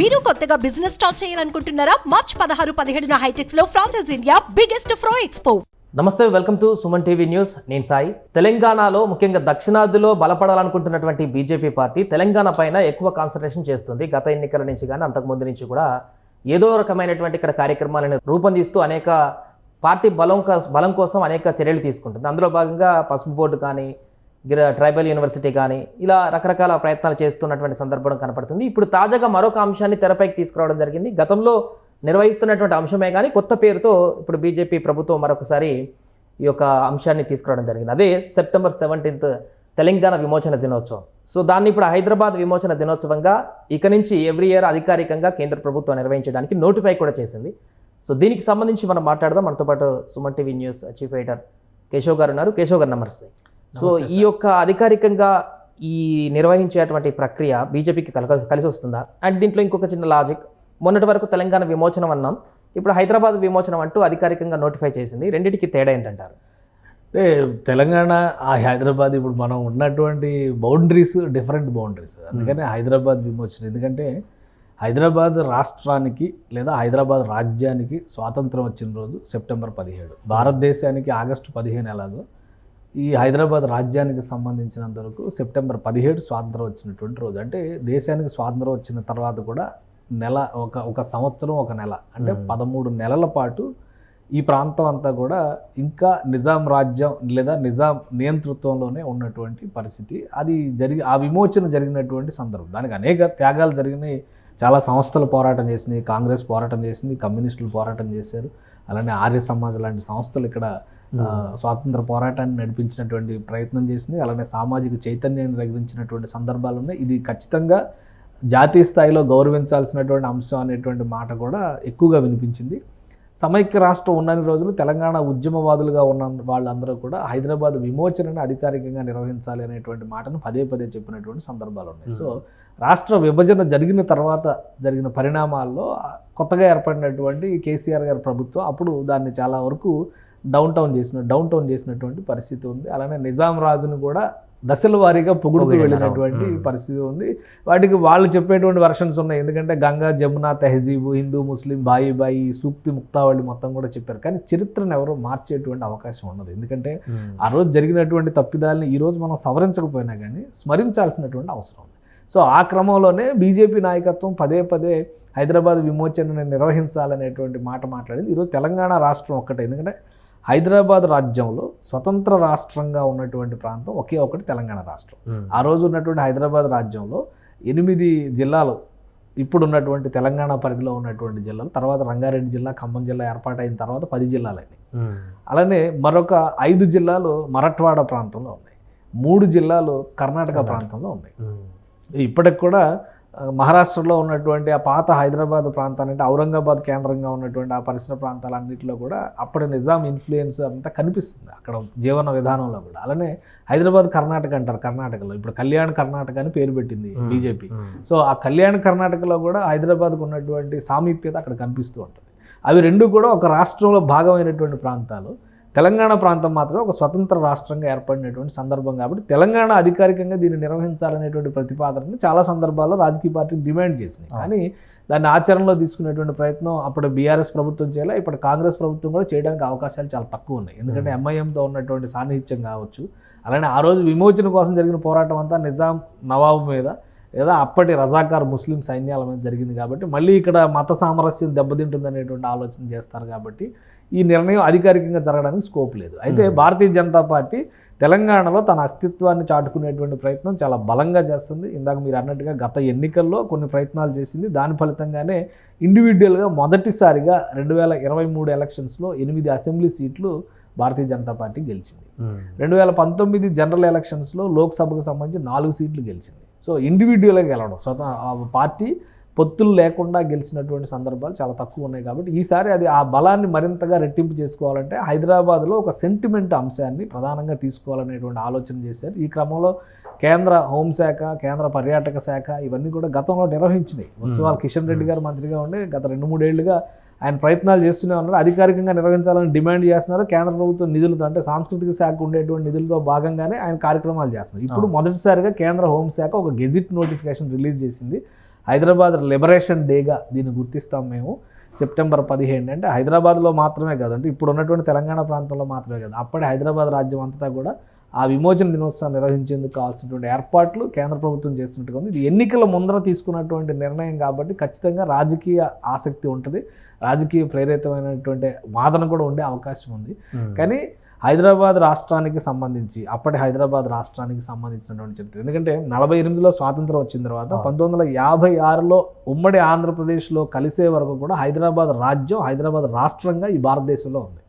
మీరు కొత్తగా business start చేయాలనుకుంటున్నారా? మార్చ్ పదహారు పదిహేడున హైటెక్స్లో franchise India biggest ఫ్రో expo namaste welcome to Suman TV news. నేను సాయి. తెలంగాణలో ముఖ్యంగా దక్షిణాదిలో బలపడాలనుకుంటున్నటువంటి బీజేపీ పార్టీ తెలంగాణ పైన ఎక్కువ కాన్సన్ట్రేషన్ చేస్తుంది. గత ఎన్నికల నుంచి కానీ అంతకుముందు నుంచి కూడా ఏదో రకమైనటువంటి ఇక్కడ కార్యక్రమాలను రూపొందిస్తూ అనేక పార్టీ బలం బలం కోసం అనేక చర్యలు తీసుకుంటుంది. అందులో భాగంగా పసుపు బోర్డు కానీ ట్రైబల్ యూనివర్సిటీ కానీ ఇలా రకరకాల ప్రయత్నాలు చేస్తున్నటువంటి సందర్భం కనపడుతుంది. ఇప్పుడు తాజాగా మరొక అంశాన్ని తెరపైకి తీసుకురావడం జరిగింది. గతంలో నిర్వహిస్తున్నటువంటి అంశమే కానీ కొత్త పేరుతో ఇప్పుడు బీజేపీ ప్రభుత్వం మరొకసారి ఈ యొక్క అంశాన్ని తీసుకురావడం జరిగింది. అదే సెప్టెంబర్ సెవెంటీన్త్ తెలంగాణ విమోచన దినోత్సవం. సో దాన్ని ఇప్పుడు హైదరాబాద్ విమోచన దినోత్సవంగా ఇక నుంచి ఎవ్రీ ఇయర్ అధికారికంగా కేంద్ర ప్రభుత్వం నిర్వహించడానికి నోటిఫై కూడా చేసింది. సో దీనికి సంబంధించి మనం మాట్లాడదాం. మనతో పాటు Suman TV news chief editor Keshav గారు ఉన్నారు. కేశవ్ గారు నమస్తే. సో ఈ యొక్క అధికారికంగా ఈ నిర్వహించేటువంటి ప్రక్రియ బీజేపీకి కల కలిసి వస్తుందా? అండ్ దీంట్లో ఇంకొక చిన్న లాజిక్. మొన్నటి వరకు తెలంగాణ విమోచనం అన్నాం. ఇప్పుడు హైదరాబాద్ విమోచనం అంటూ అధికారికంగా నోటిఫై చేసింది. రెండింటికి తేడా ఏంటంటారు? అంటే తెలంగాణ ఆ హైదరాబాద్ ఇప్పుడు మనం ఉన్నటువంటి బౌండరీస్ డిఫరెంట్ బౌండరీస్. అందుకని హైదరాబాద్ విమోచన. ఎందుకంటే హైదరాబాద్ రాష్ట్రానికి లేదా హైదరాబాద్ రాజ్యానికి స్వాతంత్రం వచ్చిన రోజు సెప్టెంబర్ పదిహేడు. భారతదేశానికి ఆగస్టు పదిహేను ఎలాగో ఈ హైదరాబాద్ రాజ్యానికి సంబంధించినంత వరకు సెప్టెంబర్ పదిహేడు స్వాతంత్రం వచ్చినటువంటి రోజు. అంటే దేశానికి స్వాతంత్రం వచ్చిన తర్వాత కూడా నెల ఒక ఒక సంవత్సరం ఒక నెల. అంటే. పదమూడు నెలల పాటు ఈ ప్రాంతం అంతా కూడా ఇంకా నిజాం రాజ్యం లేదా నిజాం నియంతృత్వంలోనే ఉన్నటువంటి పరిస్థితి. అది జరిగి ఆ విమోచన జరిగినటువంటి సందర్భం. దానికి అనేక త్యాగాలు జరిగినాయి. చాలా సంస్థలు పోరాటం చేసినాయి. కాంగ్రెస్ పోరాటం చేసింది. కమ్యూనిస్టులు పోరాటం చేశారు. అలానే ఆర్య సమాజ్ లాంటి సంస్థలు ఇక్కడ స్వాతంత్ర పోరాటాన్ని నడిపించినటువంటి ప్రయత్నం చేసింది. అలానే సామాజిక చైతన్యాన్ని రగిలించినటువంటి సందర్భాలు ఉన్నాయి. ఇది ఖచ్చితంగా జాతీయ స్థాయిలో గౌరవించాల్సినటువంటి అంశం అనేటువంటి మాట కూడా ఎక్కువగా వినిపించింది. సమైక్య రాష్ట్రం ఉన్నన్ని రోజులు తెలంగాణ ఉద్యమవాదులుగా ఉన్న వాళ్ళందరూ కూడా హైదరాబాద్ విమోచనని అధికారికంగా నిర్వహించాలి అనేటువంటి మాటను పదే పదే చెప్పినటువంటి సందర్భాలు ఉన్నాయి. సో రాష్ట్ర విభజన జరిగిన తర్వాత జరిగిన పరిణామాల్లో కొత్తగా ఏర్పడినటువంటి కేసీఆర్ గారి ప్రభుత్వం అప్పుడు దాన్ని చాలా వరకు డౌన్ టౌన్ చేసిన డౌన్ టౌన్ చేసినటువంటి పరిస్థితి ఉంది. అలానే నిజాం రాజును కూడా దశల వారీగా పొగుడుతూ పొగిడినారు. వెళ్ళినటువంటి. పరిస్థితి ఉంది. వాటికి వాళ్ళు చెప్పేటువంటి వర్షన్స్ ఉన్నాయి. ఎందుకంటే గంగా జమున తెహజీబు హిందూ ముస్లిం బాయి బాయి సూక్తి ముక్తావళి మొత్తం కూడా చెప్పారు. కానీ చరిత్రను ఎవరు మార్చేటువంటి అవకాశం ఉన్నది ఎందుకంటే ఆ రోజు జరిగినటువంటి తప్పిదాలని ఈ రోజు మనం సవరించకపోయినా కానీ స్మరించాల్సినటువంటి అవసరం ఉంది. సో ఆ క్రమంలోనే బీజేపీ నాయకత్వం పదే పదే హైదరాబాద్ విమోచనని నిర్వహించాలనేటువంటి మాట మాట్లాడింది. ఈరోజు తెలంగాణ రాష్ట్రం ఒక్కటే. ఎందుకంటే హైదరాబాద్ రాజ్యంలో స్వతంత్ర రాష్ట్రంగా ఉన్నటువంటి ప్రాంతం ఒకే ఒకటి తెలంగాణ రాష్ట్రం. ఆ రోజు ఉన్నటువంటి హైదరాబాద్ రాజ్యంలో ఎనిమిది జిల్లాలు ఇప్పుడు ఉన్నటువంటి తెలంగాణ పరిధిలో ఉన్నటువంటి జిల్లాలు తర్వాత రంగారెడ్డి జిల్లా ఖమ్మం జిల్లా ఏర్పాటైన తర్వాత పది జిల్లాలైనవి అలానే మరొక ఐదు జిల్లాలు మరట్వాడ ప్రాంతంలో ఉన్నాయి. మూడు జిల్లాలు కర్ణాటక ప్రాంతంలో ఉన్నాయి. ఇప్పటికి కూడా మహారాష్ట్రలో ఉన్నటువంటి ఆ పాత హైదరాబాద్ ప్రాంతాన్ని అంటే ఔరంగాబాద్ కేంద్రంగా ఉన్నటువంటి ఆ పరిసర ప్రాంతాలన్నింటిలో కూడా అప్పటి నిజాం ఇన్ఫ్లుయెన్స్ అంతా కనిపిస్తుంది. అక్కడ జీవన విధానంలో కూడా. అలానే హైదరాబాద్ కర్ణాటక అంటారు కర్ణాటకలో. ఇప్పుడు కళ్యాణ్ కర్ణాటక అని పేరు పెట్టింది బీజేపీ. సో ఆ కళ్యాణ్ కర్ణాటకలో కూడా హైదరాబాద్కు ఉన్నటువంటి సామీప్యత అక్కడ కనిపిస్తూ ఉంటుంది. అవి రెండు కూడా ఒక రాష్ట్రంలో భాగమైనటువంటి ప్రాంతాలు. తెలంగాణ ప్రాంతం మాత్రం ఒక స్వతంత్ర రాష్ట్రంగా ఏర్పడినటువంటి సందర్భం కాబట్టి తెలంగాణ అధికారికంగా దీన్ని నిర్వహించాలనేటువంటి ప్రతిపాదనని చాలా సందర్భాల్లో రాజకీయ పార్టీలు డిమాండ్ చేసినాయి. కానీ దాన్ని ఆచరణలో తీసుకునేటువంటి ప్రయత్నం అప్పుడు బీఆర్ఎస్ ప్రభుత్వం చేయాలి ఇప్పుడు కాంగ్రెస్ ప్రభుత్వం కూడా చేయడానికి అవకాశాలు చాలా తక్కువ ఉన్నాయి. ఎందుకంటే ఎంఐఎంతో ఉన్నటువంటి సాన్నిహిత్యం కావచ్చు అలానే ఆ రోజు విమోచన కోసం జరిగిన పోరాటం అంతా నిజాం నవాబు మీద లేదా అప్పటి రజాకార్ ముస్లిం సైన్యాల మీద జరిగింది కాబట్టి మళ్ళీ ఇక్కడ మత సామరస్యం దెబ్బతింటుంది అనేటువంటి ఆలోచన చేస్తారు కాబట్టి ఈ నిర్ణయం అధికారికంగా జరగడానికి స్కోప్ లేదు. అయితే. భారతీయ జనతా పార్టీ తెలంగాణలో తన అస్తిత్వాన్ని చాటుకునేటువంటి ప్రయత్నం చాలా బలంగా చేస్తుంది. ఇందాక మీరు అన్నట్టుగా గత ఎన్నికల్లో కొన్ని ప్రయత్నాలు చేసింది. దాని ఫలితంగానే ఇండివిజువల్గా మొదటిసారిగా రెండు వేల ఇరవై మూడు ఎలక్షన్స్లో ఎనిమిది అసెంబ్లీ సీట్లు భారతీయ జనతా పార్టీ గెలిచింది. రెండు వేల పంతొమ్మిది జనరల్ ఎలక్షన్స్లో లోక్సభకు సంబంధించి నాలుగు సీట్లు గెలిచింది. సో ఇండివిజువల్గా గెలవడం. స్వత ఆ పార్టీ పొత్తులు లేకుండా గెలిచినటువంటి సందర్భాలు చాలా తక్కువ ఉన్నాయి కాబట్టి ఈసారి అది ఆ బలాన్ని మరింతగా రెట్టింపు చేసుకోవాలంటే హైదరాబాద్లో ఒక సెంటిమెంట్ అంశాన్ని ప్రధానంగా తీసుకోవాలనేటువంటి ఆలోచన చేశారు. ఈ క్రమంలో కేంద్ర హోంశాఖ కేంద్ర పర్యాటక శాఖ ఇవన్నీ కూడా గతంలో నిర్వహించినాయి. ఉత్సవాలు కిషన్ రెడ్డి గారు మంత్రిగా ఉండి గత రెండు మూడేళ్ళుగా ఆయన ప్రయత్నాలు చేస్తూనే ఉన్నారు. అధికారికంగా నిర్వహించాలని డిమాండ్ చేస్తున్నారు. కేంద్ర ప్రభుత్వం నిధులతో అంటే సాంస్కృతిక శాఖ ఉండేటువంటి నిధులతో భాగంగానే ఆయన కార్యక్రమాలు చేస్తున్నారు. ఇప్పుడు మొదటిసారిగా కేంద్ర హోంశాఖ ఒక గెజిట్ నోటిఫికేషన్ రిలీజ్ చేసింది. హైదరాబాద్ లిబరేషన్ డేగా దీన్ని గుర్తిస్తాం మేము. సెప్టెంబర్ పదిహేను అంటే హైదరాబాద్లో మాత్రమే కాదు. అంటే ఇప్పుడు ఉన్నటువంటి తెలంగాణ ప్రాంతంలో మాత్రమే కాదు. అప్పటి హైదరాబాద్ రాజ్యం అంతటా కూడా ఆ విమోచన దినోత్సవం నిర్వహించేందుకు కావాల్సినటువంటి ఏర్పాట్లు కేంద్ర ప్రభుత్వం చేస్తున్నట్టుగా ఉంది. ఇది ఎన్నికల ముందర తీసుకున్నటువంటి నిర్ణయం కాబట్టి ఖచ్చితంగా రాజకీయ ఆసక్తి ఉంటుంది. రాజకీయ ప్రేరితమైనటువంటి వాదన కూడా ఉండే అవకాశం ఉంది. కానీ హైదరాబాద్ రాష్ట్రానికి సంబంధించి అప్పటి హైదరాబాద్ రాష్ట్రానికి సంబంధించినటువంటి చరిత్ర. ఎందుకంటే నలభై ఎనిమిదిలో స్వాతంత్రం వచ్చిన తర్వాత. పంతొమ్మిది వందల యాభై ఆరులో ఉమ్మడి ఆంధ్రప్రదేశ్లో కలిసే వరకు కూడా హైదరాబాద్ రాజ్యం హైదరాబాద్ రాష్ట్రంగా ఈ భారతదేశంలో ఉంది.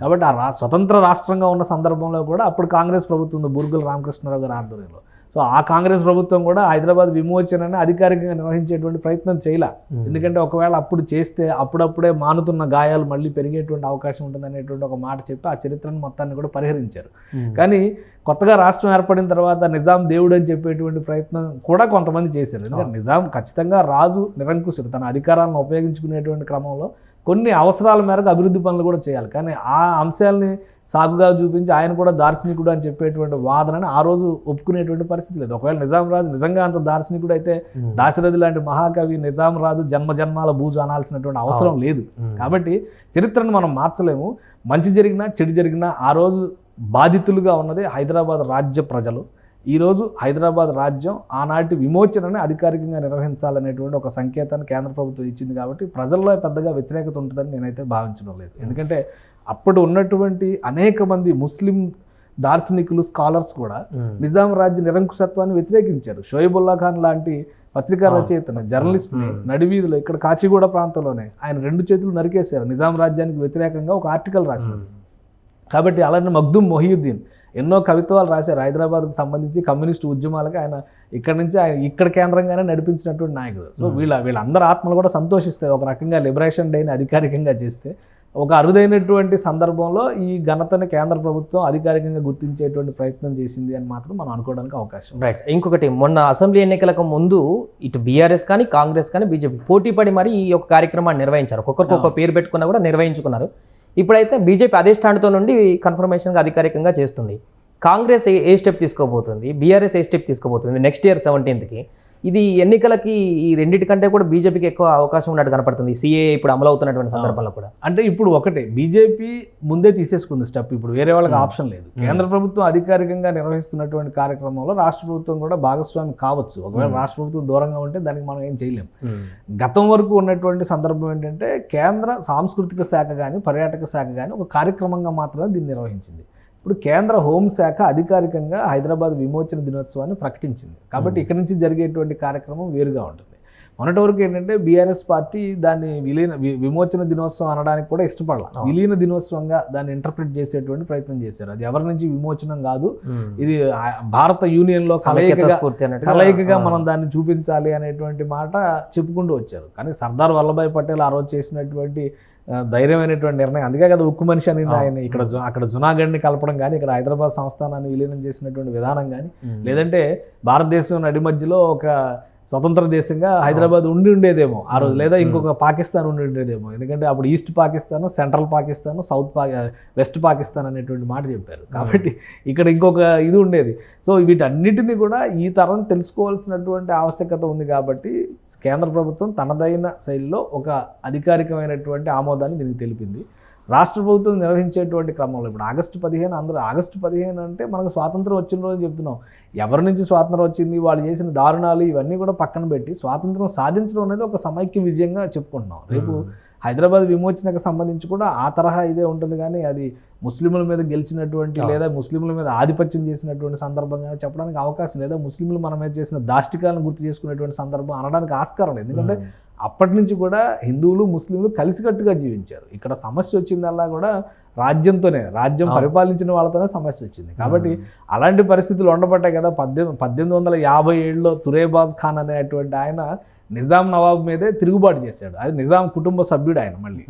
కాబట్టి ఆ రా స్వతంత్ర రాష్ట్రంగా ఉన్న సందర్భంలో కూడా అప్పుడు కాంగ్రెస్ ప్రభుత్వం ఉంది బుర్గుల రామకృష్ణారావు గారి ఆధ్వర్యంలో. సో ఆ కాంగ్రెస్ ప్రభుత్వం కూడా హైదరాబాద్ విమోచనని అధికారికంగా నిర్వహించేటువంటి ప్రయత్నం చేయలే. ఎందుకంటే ఒకవేళ అప్పుడు చేస్తే అప్పుడప్పుడే మానుతున్న గాయాలు మళ్ళీ పెరిగేటువంటి అవకాశం ఉంటుంది అనేటువంటి ఒక మాట చెప్పి ఆ చరిత్రను మొత్తాన్ని కూడా పరిహరించారు. కానీ కొత్తగా రాష్ట్రం ఏర్పడిన తర్వాత నిజాం దేవుడు అని చెప్పేటువంటి ప్రయత్నం కూడా కొంతమంది చేశారు. ఎందుకంటే నిజాం ఖచ్చితంగా రాజు నిరంకుశుడు తన అధికారాలను ఉపయోగించుకునేటువంటి క్రమంలో కొన్ని అవసరాల మేరకు అభివృద్ధి పనులు కూడా చేయాలి. కానీ ఆ అంశాలని సాగుగా చూపించి ఆయన కూడా దార్శనికుడు అని చెప్పేటువంటి వాదనని ఆ రోజు ఒప్పుకునేటువంటి పరిస్థితి లేదు. ఒకవేళ నిజాం రాజు నిజంగా అంత దార్శనికుడు అయితే దాశరథి లాంటి మహాకవి నిజాం రాజు జన్మ జన్మాల బూజు అనాల్సినటువంటి అవసరం లేదు. కాబట్టి చరిత్రను మనం మార్చలేము. మంచి జరిగినా చెడు జరిగినా ఆ రోజు బాధితులుగా ఉన్నది హైదరాబాద్ రాజ్య ప్రజలు. ఈరోజు హైదరాబాద్ రాజ్యం ఆనాటి విమోచనని అధికారికంగా నిర్వహించాలనేటువంటి ఒక సంకేతాన్ని కేంద్ర ప్రభుత్వం ఇచ్చింది కాబట్టి ప్రజల్లో పెద్దగా వ్యతిరేకత ఉంటుందని నేనైతే భావించడం లేదు. ఎందుకంటే అప్పుడు ఉన్నటువంటి అనేక మంది ముస్లిం దార్శనికులు స్కాలర్స్ కూడా నిజాం రాజ్య నిరంకుశత్వాన్ని వ్యతిరేకించారు. షోయబుల్లా ఖాన్ లాంటి పత్రికా. రచయితని జర్నలిస్ట్ని. నడివీధిలో ఇక్కడ కాచిగూడ ప్రాంతంలోనే ఆయన రెండు చేతులు నరికేశారు. నిజాం రాజ్యానికి వ్యతిరేకంగా ఒక ఆర్టికల్ రాశారు. కాబట్టి అలానే మగ్దుమ్ మొహియుద్దీన్ ఎన్నో కవిత్వాలు రాశారు. హైదరాబాద్కు సంబంధించి కమ్యూనిస్టు ఉద్యమాలకు ఆయన ఇక్కడ నుంచి ఆయన ఇక్కడ కేంద్రంగానే నడిపించినటువంటి నాయకుడు. సో వీళ్ళ వీళ్ళందరి ఆత్మలు కూడా సంతోషిస్తాయి. ఒక రకంగా లిబరేషన్ డేని అధికారికంగా చేస్తే ఒక అరుదైనటువంటి సందర్భంలో ఈ ఘనతని కేంద్ర ప్రభుత్వం అధికారికంగా గుర్తించేటువంటి ప్రయత్నం చేసింది అని మాత్రం మనం అనుకోవడానికి అవకాశం. రైట్ ఇంకొకటి మొన్న అసెంబ్లీ ఎన్నికలకు ముందు ఇటు బీఆర్ఎస్ కానీ కాంగ్రెస్ కానీ బీజేపీ పోటీ పడి మరి ఈ యొక్క కార్యక్రమాన్ని నిర్వహించారు. ఒక్కొక్కరికి ఒక్క పేరు పెట్టుకున్నా కూడా నిర్వహించుకున్నారు. ఇప్పుడైతే బీజేపీ అదే స్టాండ్తో నుండి కన్ఫర్మేషన్గా అధికారికంగా చేస్తుంది. కాంగ్రెస్ ఏ- ఏ స్టెప్ తీసుకోబోతుంది? బీఆర్ఎస్ ఏ స్టెప్ తీసుకోబోతుంది? నెక్స్ట్ ఇయర్ సెవెంటీన్త్కి ఇది ఎన్నికలకి ఈ రెండింటికంటే కూడా బీజేపీకి ఎక్కువ అవకాశం ఉన్నట్టు కనపడుతుంది. సీఏ ఇప్పుడు అమలు అవుతున్నటువంటి సందర్భంలో కూడా. అంటే ఇప్పుడు ఒకటే బీజేపీ ముందే తీసేసుకుంది స్టెప్. ఇప్పుడు వేరే వాళ్ళకి. ఆప్షన్ లేదు. కేంద్ర ప్రభుత్వం అధికారికంగా నిర్వహిస్తున్నటువంటి కార్యక్రమంలో రాష్ట్ర ప్రభుత్వం కూడా భాగస్వామి కావచ్చు. ఒకవేళ. రాష్ట్ర ప్రభుత్వం దూరంగా ఉంటే దానికి మనం ఏం చేయలేం. గతం వరకు ఉన్నటువంటి సందర్భం ఏంటంటే కేంద్ర సాంస్కృతిక శాఖ కానీ పర్యాటక శాఖ కానీ ఒక కార్యక్రమంగా మాత్రమే దీన్ని నిర్వహించింది. ఇప్పుడు కేంద్ర హోంశాఖ అధికారికంగా హైదరాబాద్ విమోచన దినోత్సవాన్ని ప్రకటించింది. కాబట్టి. ఇక్కడి నుంచి జరిగేటువంటి కార్యక్రమం వేరుగా ఉంటుంది. మొన్నటి వరకు ఏంటంటే బీఆర్ఎస్ పార్టీ దాన్ని విలీన విమోచన దినోత్సవం అనడానికి కూడా ఇష్టపడాల. విలీన దినోత్సవంగా దాన్ని ఇంటర్ప్రిట్ చేసేటువంటి ప్రయత్నం చేశారు. అది ఎవరి నుంచి విమోచనం కాదు. ఇది భారత యూనియన్లో సమైక్యత కలయికగా. మనం దాన్ని చూపించాలి అనేటువంటి మాట చెప్పుకుంటూ వచ్చారు. కానీ సర్దార్ వల్లభాయ్ పటేల్ ఆ రోజు చేసినటువంటి ధైర్యమైనటువంటి నిర్ణయం అందుకే కదా ఉక్కు మనిషి అని. ఆయన ఇక్కడ అక్కడ జునాగఢ్ని కలపడం కానీ ఇక్కడ హైదరాబాద్ సంస్థానాన్ని విలీనం చేసినటువంటి విధానం కానీ. లేదంటే భారతదేశం నడి మధ్యలో ఒక స్వతంత్ర దేశంగా హైదరాబాద్ ఉండి ఉండేదేమో. ఆ రోజు. లేదా. ఇంకొక పాకిస్తాన్ ఉండి ఉండేదేమో. ఎందుకంటే అప్పుడు east Pakistan central Pakistan south పా వెస్ట్ పాకిస్తాన్ అనేటువంటి మాట చెప్పారు. కాబట్టి ఇక్కడ ఇంకొక ఇది ఉండేది. సో వీటన్నిటిని కూడా ఈ తరం తెలుసుకోవాల్సినటువంటి ఆవశ్యకత ఉంది కాబట్టి కేంద్ర ప్రభుత్వం తనదైన శైలిలో ఒక అధికారికమైనటువంటి ఆమోదాన్ని దీనికి తెలిపింది. రాష్ట్ర ప్రభుత్వం నిర్వహించేటువంటి క్రమంలో ఇప్పుడు ఆగస్టు పదిహేను అందరూ ఆగస్టు పదిహేను అంటే మనకు స్వాతంత్రం వచ్చిన రోజు చెప్తున్నాం. ఎవరి నుంచి స్వాతంత్రం వచ్చింది వాళ్ళు చేసిన దారుణాలు ఇవన్నీ కూడా పక్కన పెట్టి స్వాతంత్రం సాధించడం అనేది ఒక సమైక్య విజయంగా చెప్పుకుంటున్నాం. రేపు హైదరాబాద్ విమోచనకు సంబంధించి కూడా ఆ తరహా ఇదే ఉంటుంది కానీ అది ముస్లింల మీద గెలిచినటువంటి. లేదా ముస్లింల మీద ఆధిపత్యం చేసినటువంటి సందర్భంగా చెప్పడానికి అవకాశం లేదా ముస్లింలు మన మీద చేసిన దాష్టికాలను గుర్తు చేసుకునేటువంటి సందర్భం అనడానికి ఆస్కారం లేదు ఎందుకంటే. అప్పటి నుంచి కూడా హిందువులు ముస్లింలు కలిసికట్టుగా జీవించారు ఇక్కడ సమస్య వచ్చిందల్లా కూడా రాజ్యంతోనే రాజ్యం. పరిపాలించిన వాళ్ళతోనే సమస్య వచ్చింది కాబట్టి. అలాంటి పరిస్థితులు ఉండబట్టాయి కదా పద్దెనిమిది పద్దెనిమిది వందల యాభై ఏడులో తురేబాజ్ ఖాన్ అనేటువంటి ఆయన నిజాం నవాబ్ మీదే తిరుగుబాటు చేశాడు. అది నిజాం కుటుంబ సభ్యుడు ఆయన మళ్ళీ.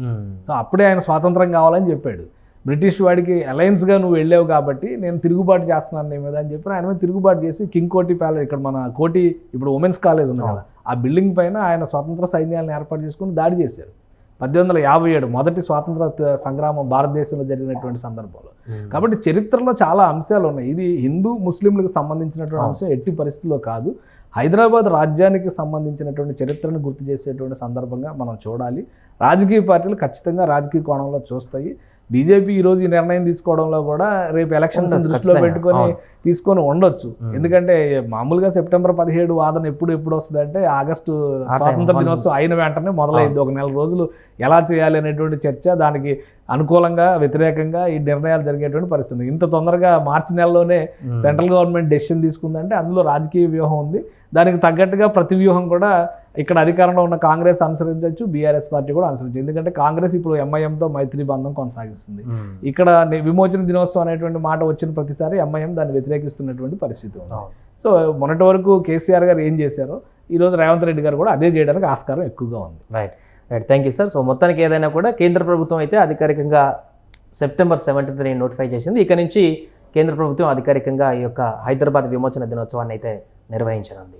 సో అప్పుడే ఆయన స్వాతంత్రం కావాలని చెప్పాడు. బ్రిటిష్ వాడికి అలయన్స్గా నువ్వు వెళ్ళావు కాబట్టి నేను తిరుగుబాటు చేస్తున్నాను నీ మీద అని చెప్పి ఆయన మీద తిరుగుబాటు చేసి కింగ్ కోటి ప్యాలెస్ ఇక్కడ మన కోటి ఇప్పుడు ఉమెన్స్ కాలేజ్ ఉంది కదా ఆ బిల్డింగ్ పైన ఆయన స్వతంత్ర సైన్యాలను ఏర్పాటు చేసుకుని దాడి చేశారు. పద్దెనిమిది వందల యాభై ఏడు మొదటి స్వాతంత్ర సంగ్రామం భారతదేశంలో జరిగినటువంటి సందర్భంలో. కాబట్టి చరిత్రలో చాలా అంశాలు ఉన్నాయి. ఇది హిందూ ముస్లింలకు సంబంధించినటువంటి. అంశం ఎట్టి పరిస్థితుల్లో కాదు. హైదరాబాద్ రాజ్యానికి సంబంధించినటువంటి చరిత్రను గుర్తు చేసేటువంటి సందర్భంగా మనం చూడాలి. రాజకీయ పార్టీలు ఖచ్చితంగా రాజకీయ కోణంలో చూస్తాయి. బీజేపీ ఈ రోజు ఈ నిర్ణయం తీసుకోవడంలో కూడా రేపు ఎలక్షన్స్ దృష్టిలో. పెట్టుకొని. తీసుకొని ఉండొచ్చు. ఎందుకంటే మామూలుగా సెప్టెంబర్ పదిహేడు వాదన ఎప్పుడు ఎప్పుడు వస్తుంది అంటే ఆగస్టు స్వాతంత్ర దినోత్సవం అయిన వెంటనే మొదలైంది ఒక నెల రోజులు ఎలా చేయాలి అనేటువంటి చర్చ దానికి అనుకూలంగా వ్యతిరేకంగా ఈ నిర్ణయాలు జరిగేటువంటి పరిస్థితి ఇంత తొందరగా మార్చి నెలలోనే. సెంట్రల్ గవర్నమెంట్ డెసిషన్ తీసుకుందంటే అందులో రాజకీయ వ్యూహం ఉంది దానికి తగ్గట్టుగా ప్రతి వ్యూహం కూడా ఇక్కడ అధికారంలో ఉన్న కాంగ్రెస్ అనుసరించవచ్చు బీఆర్ఎస్ పార్టీ కూడా అనుసరించు ఎందుకంటే కాంగ్రెస్ ఇప్పుడు ఎంఐఎంతో మైత్రి బంధం కొనసాగిస్తుంది. ఇక్కడ విమోచన దినోత్సవం అనేటువంటి మాట వచ్చిన ప్రతిసారి ఎంఐఎం దాన్ని వ్యతిరేకిస్తున్నటువంటి పరిస్థితి ఉంది. సో మొన్నటి వరకు కేసీఆర్ గారు ఏం చేశారో ఈ రోజు రేవంత్ రెడ్డి గారు కూడా అదే చేయడానికి ఆస్కారం ఎక్కువగా ఉంది. Right. Right. Thank you sir. So మొత్తానికి ఏదైనా కూడా కేంద్ర ప్రభుత్వం అయితే అధికారికంగా సెప్టెంబర్ సెవెంటీన్త్ నోటిఫై చేసింది. ఇక నుంచి కేంద్ర ప్రభుత్వం అధికారికంగా ఈ యొక్క హైదరాబాద్ విమోచన దినోత్సవాన్ని అయితే నిర్వహించనుంది.